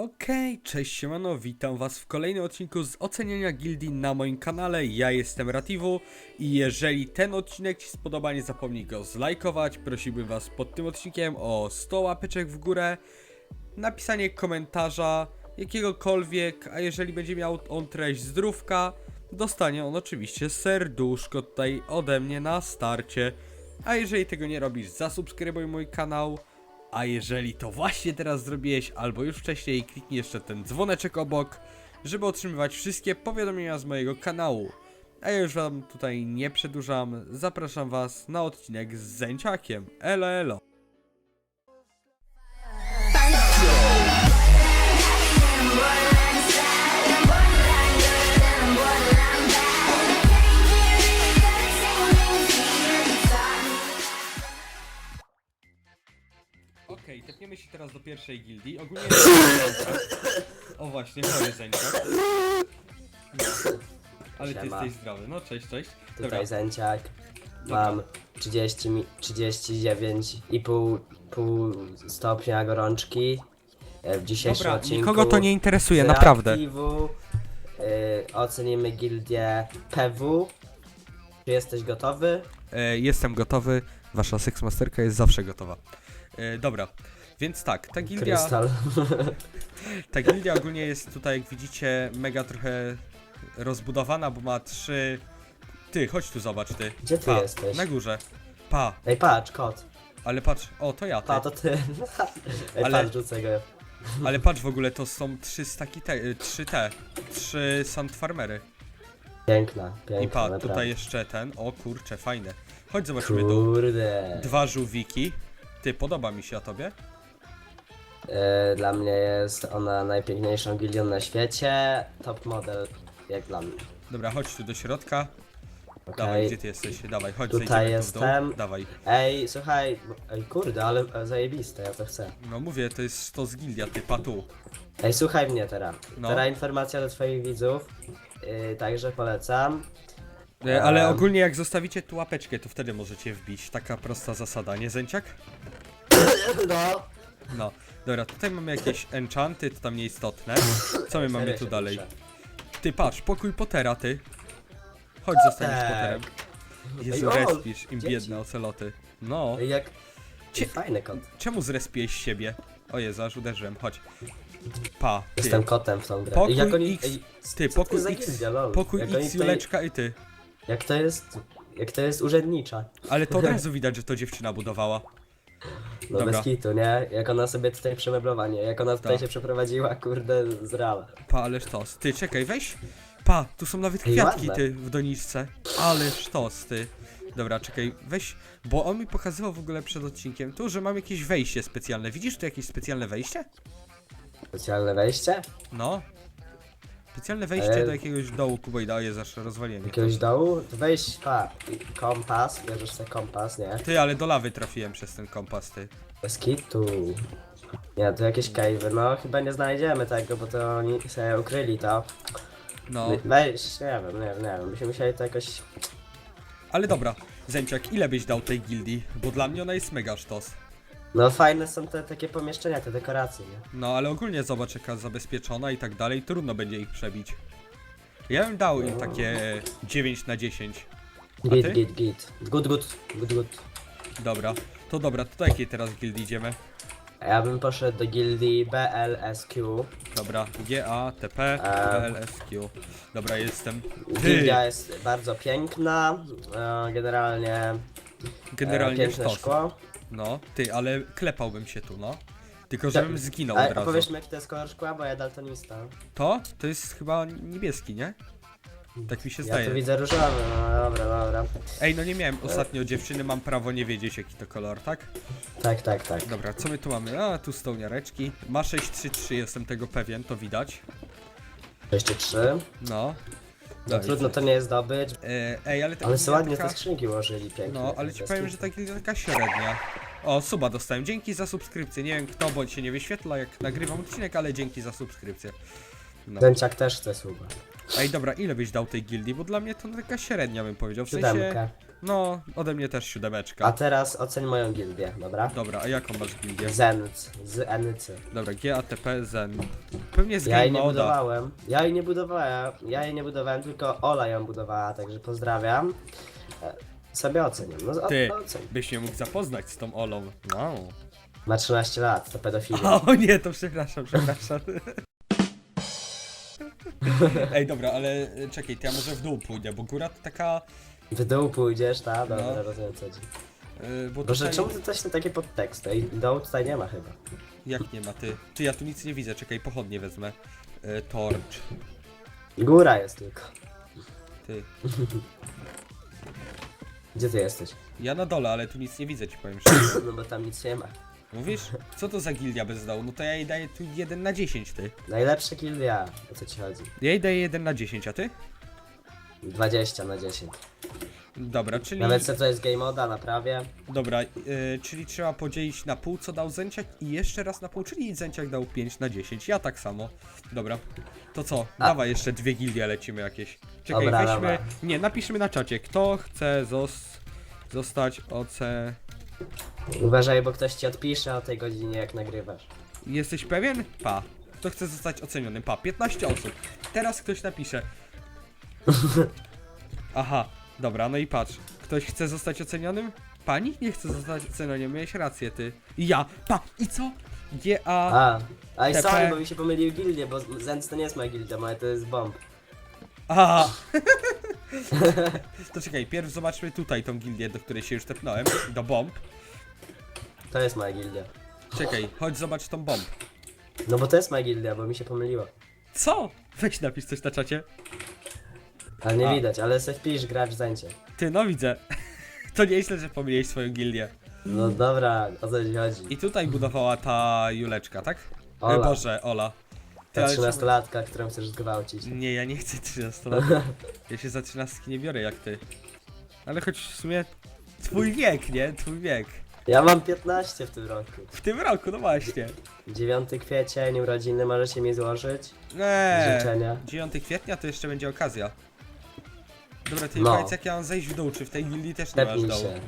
Okej, cześć siemano, witam was w kolejnym odcinku z oceniania gildii na moim kanale. Ja jestem Rativu i jeżeli ten odcinek ci spodoba, nie zapomnij go zlajkować. Prosiłbym was pod tym odcinkiem o 100 łapeczek w górę, napisanie komentarza jakiegokolwiek, a jeżeli będzie miał on treść zdrówka, dostanie on oczywiście serduszko tutaj ode mnie na starcie. A jeżeli tego nie robisz, zasubskrybuj mój kanał. A jeżeli to właśnie teraz zrobiłeś, albo już wcześniej, kliknij jeszcze ten dzwoneczek obok, żeby otrzymywać wszystkie powiadomienia z mojego kanału. A ja już wam tutaj nie przedłużam, zapraszam was na odcinek z Zęciakiem. Elo elo. Tepniemy się teraz do pierwszej gildii. Ogólnie O właśnie, chory Zęciak. No. Ale ty Siema. jesteś zdrowy. No cześć, cześć. Tutaj Zęciak. Mam 30, mi- 39,5 pół stopnia gorączki. E, W dzisiejszym Dobra, odcinku nikogo to nie interesuje, naprawdę. reaktywu, y, ocenimy gildię PW. Czy jesteś gotowy? E, jestem gotowy. Wasza Sexmasterka jest zawsze gotowa. E, dobra, więc tak, ta gildia, Krystal. ta gildia ogólnie jest tutaj, jak widzicie, mega trochę rozbudowana, bo ma trzy... Ty, chodź tu zobacz, ty. Gdzie ty Pa, jesteś? Na górze. Pa, Ej, patrz, kot. ale patrz, o, to ja, ty. Pa, to ty. Ej, Ale- patrz, rzucę go. Ale patrz w ogóle, to są trzy staki te, y, trzy te, trzy sandfarmery. Piękna, piękna, I pa, naprawdę. tutaj jeszcze ten, o kurcze, fajne. Chodź zobaczymy dół. Kurde. Dwa żółwiki. Ty, podoba mi się, a tobie? E, Dla mnie jest ona najpiękniejszą gildią na świecie. Top model, jak dla mnie. Dobra, chodź tu do środka. Okej. Dawaj, gdzie ty jesteś? Dawaj, chodź, Tutaj zejdziemy tu w dół. jestem. Dawaj. Ej, słuchaj, ej, kurde, ale e, zajebiste, ja to chcę. No mówię, to jest to z gildia, ty, pa tu. Ej, słuchaj mnie teraz. No. Teraz informacja do twoich widzów. Yy, także polecam. E, Ale Em. ogólnie jak zostawicie tu łapeczkę, to wtedy możecie wbić. Taka prosta zasada, nie Zęciak? No. No. Dobra, tutaj mamy jakieś enchanty, to tam nieistotne. Co my mamy tu dalej? Ty patrz, pokój Pottera, ty. Chodź, zostaniesz Tak. Potterem. Jezu, Ej, o, respisz, im dzieci. biedne oceloty. No, Ej, jak... Cie- Fajny kot. czemu zrespiłeś siebie? O Jezu, aż uderzyłem, chodź. Pa, ty. Jestem kotem w tą grę. Pokój Ej, jak oni... X. Ej, Ty, co to pokój za X, gildia, lol? pokój jak oni X, tutaj- Juleczka i ty. Jak to jest... Jak to jest urzędnicza. Ale to od razu widać, że to dziewczyna budowała. No Dobra. bez kitu, nie? Jak ona sobie tutaj przemeblowanie, jak ona tutaj Tak. się przeprowadziła, kurde, z rala. Pa, ależ tos. Ty, czekaj, weź. Pa, tu są nawet Ej, kwiatki, ładne. ty, w doniczce. Ależ tos, ty. Dobra, czekaj, weź, bo on mi pokazywał w ogóle przed odcinkiem tu, że mam jakieś wejście specjalne. Widzisz tu jakieś specjalne wejście? Specjalne wejście? No. Specjalne wejście E. do jakiegoś dołu Kuboida, je zawsze rozwaliłem. je. Jakiegoś dołu? To Weź, pa, kompas, bierzesz sobie kompas, nie? Ty, ale do lawy trafiłem przez ten kompas, ty. Bez kitu. Nie, to jakieś cave'y, no chyba nie znajdziemy tego, bo to oni sobie ukryli to. No, Weź, nie wiem, nie wiem, nie wiem, byśmy musieli to jakoś... ale dobra. Zęciak, ile byś dał tej gildii? Bo dla mnie ona jest mega sztos. No fajne są te takie pomieszczenia, te dekoracje, nie? No, ale ogólnie zobacz jaka zabezpieczona i tak dalej, trudno będzie ich przebić. Ja bym dał im takie 9 na 10. A Git, ty? git, git. Good, good, good, good. Dobra, to dobra, to do jakiej teraz gildii idziemy? A ja bym poszedł do gildii BLSQ. Dobra, G-A-T-P, L-S-Q. Dobra, jestem. Ty, Gildia jest bardzo piękna, e, generalnie, e, generalnie piękne sztos. szkło. No, ty, ale klepałbym się tu, no. Tylko żebym zginął od a razu. powiesz mi jaki to jest kolor szkła, bo ja daltonista. To? To jest chyba niebieski, nie? Tak mi się Ja zdaje. tu widzę różowy, no dobra, dobra. Ej, no nie miałem ostatnio dziewczyny, mam prawo nie wiedzieć jaki to kolor, tak? Tak, tak, tak. Dobra, co my tu mamy? A, tu stołniareczki. Ma 633, jestem tego pewien, to widać. Jeszcze trzy. No. No Daj, trudno to nie jest zdobyć. E, ej, ale ta Ale sobie ładnie taka... te skrzynki ułożyli pięknie. No, ale ci powiem, że taka średnia. O, suba dostałem. Dzięki za subskrypcję. Nie wiem kto, bo się nie wyświetla jak nagrywam odcinek, ale dzięki za subskrypcję. No. Dęciak też chce sługa. Ej, dobra, ile byś dał tej gildii? Bo dla mnie to taka średnia bym powiedział. W sensie... Siódemkę. No, ode mnie też A siódemeczka. teraz oceń moją gildię, dobra? Dobra, a jaką masz gildię? Zenc, z. Dobra, GATP Zen. Pewnie z Ja jej Game nie Moda. budowałem. Ja jej nie budowałem. Ja jej nie budowałem, tylko Ola ją budowała, także pozdrawiam. E, Sobie ocenię. No, Ty, oceń. byś mnie mógł zapoznać z tą Olą. No. Ma 13 lat, to pedofilia. O nie, to przepraszam, przepraszam. Ej, dobra, ale e, czekaj, to ja może w dół pójdę, bo góra to taka... W dół pójdziesz, tak? Dobra, No. rozumiem co chodzi. Yy, bo Boże, tutaj... czemu to coś na takie podteksty? I dołu tutaj nie ma chyba. Jak nie ma, ty? Ty, ja tu nic nie widzę, czekaj, pochodnie wezmę. Yy, torch. Góra jest tylko. Ty. Gdzie ty jesteś? Ja na dole, ale tu nic nie widzę, ci powiem szczerze. No bo tam nic nie ma. Mówisz? Co to za gildia bez dołu? No to ja jej daję tu 1 na 10, ty. Najlepsza gildia. O co ci chodzi? Ja jej daję 1 na 10, a ty? 20 na 10. Dobra, czyli... Nawet co to jest game moda, naprawię. Dobra, yy, czyli trzeba podzielić na pół, co dał Zęciak i jeszcze raz na pół, czyli Zęciak dał 5 na 10. Ja tak samo. Dobra. To co? A- Dawaj jeszcze dwie gildie lecimy jakieś. Czekaj, Dobra, weźmy... dobra. Nie, napiszmy na czacie, kto chce zos... zostać OC... Uważaj, bo ktoś ci odpisze o tej godzinie, jak nagrywasz. Jesteś pewien? Pa. Kto chce zostać ocenionym? Pa, 15 osób. Teraz ktoś napisze. Aha, dobra, no i patrz. Ktoś chce zostać ocenionym? Pani nie chce zostać ocenionym, miałeś rację, ty. I ja, pa, i co? GA. A, a i TP. sorry, bo mi się pomyliły gildie, bo Zenc to nie jest moja gildia, moja to jest bomb. A. To czekaj, pierw zobaczmy tutaj tą gildię, do której się już tepnąłem. Do bomb. To jest moja gildia. Czekaj, chodź zobacz tą bomb. No bo to jest moja gildia, bo mi się pomyliło. Co? Weź napisz coś na czacie. Ale nie A. widać, ale se wpisz gracz w Zencie. Ty, no widzę. To nieźle, że pomyliłeś swoją gildię. No dobra, o co ci chodzi? I tutaj budowała ta Juleczka, tak? Ola. E, Boże, Ola. Ta ale- 13-latka, którą chcesz zgwałcić. Nie, ja nie chcę 13 lat. Ja się za 13 nie biorę jak ty. Ale choć w sumie twój wiek, nie? Twój wiek. Ja mam 15 w tym roku. W tym roku, no właśnie. 9 kwiecień, urodziny, możecie mi złożyć. Nie. Życzenia. 9 kwietnia to jeszcze będzie okazja. Dobra, ty No. powiedz jak ja mam zejść w dół, czy w tej gildii też nie masz Tepnij dołu? się.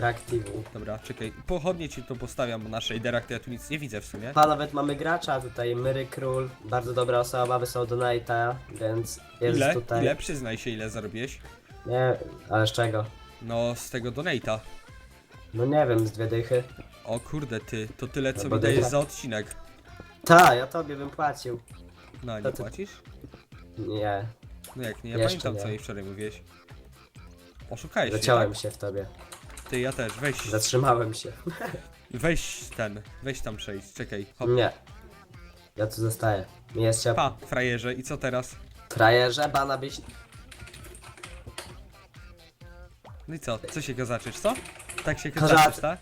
Reaktivu. Dobra, czekaj. Pochodnie ci tu postawiam na shaderach, to ja tu nic nie widzę w sumie. A nawet mamy gracza tutaj, Myry Król, bardzo dobra osoba, wysłał donate'a, więc jest Ile? tutaj. Ile? Przyznaj się ile zarobiłeś. Nie, ale z czego? No z tego donate'a. No nie wiem, z dwie dychy. O kurde ty, to tyle co No bo mi dajesz za odcinek. Ta, ja tobie bym płacił. No, nie To ty- płacisz? Nie, No jak nie, ja Jeszcze pamiętam nie. co jej wczoraj mówiłeś. Oszukałeś się, zaciąłem tak? się w tobie. Ty, ja też, weź, Zatrzymałem się. weź ten, weź tam przejść, czekaj, hop. Nie. Ja tu zostaję. Mi jest ciepło. Pa, frajerze, i co teraz? Frajerze, bana byś... No i co, co się go zacząć, co? Tak się Kozak. zacząć, tak?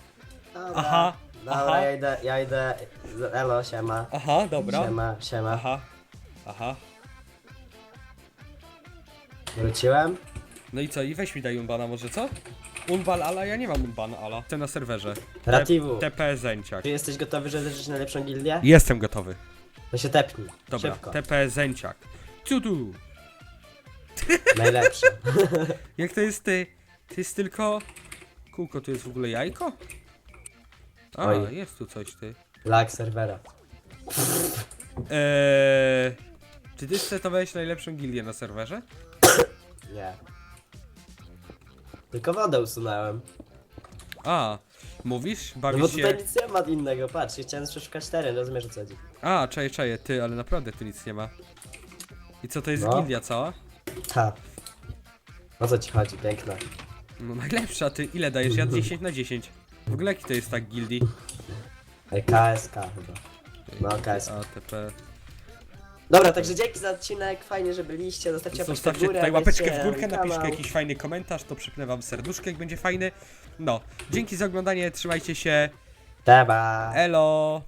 Dobra, Aha, Dobra, aha. ja idę, ja idę. Elo, siema. Aha, dobra. Siema, siema. Aha, aha. Wróciłem? No i co, i weź mi daj unbana może, co? Unbal ala, ja nie mam unbana ala. Chcę na serwerze. Rativu. TP Zęciak. Czy jesteś gotowy, żeby zacząć najlepszą gildię? Jestem gotowy. To się tepnij. Dobra, Szybko. TP Zęciak. Cudu! Najlepszy. Jak to jest ty? To jest tylko... Kółko, to jest w ogóle jajko? A, Oj. jest tu coś, ty. Lag serwera. Eee, czy ty setowałeś najlepszą gildię na serwerze? Nie. Tylko wodę usunąłem. A, mówisz? No Bawisz bo się... tutaj nic nie ma innego, patrz, ja chciałem przeszukać teren, rozumiesz o co chodzi. A, czaję, czaję, ty, ale naprawdę tu nic nie ma. I co, to jest No. gildia cała? Ta. O co ci chodzi, piękna. No najlepsza, ty, ile dajesz? Ja 10 na 10. W ogóle jaki to jest tak gildii? Ej, KSK chyba. No, KSK. ATP. Dobra, także dzięki za odcinek, fajnie, że byliście, zostawcie łapeczkę w Zostawcie górę, tutaj łapeczkę w górkę, napiszcie jakiś fajny komentarz, to przypnę wam serduszko, jak będzie fajny. No, dzięki za oglądanie, trzymajcie się, Trzeba. elo!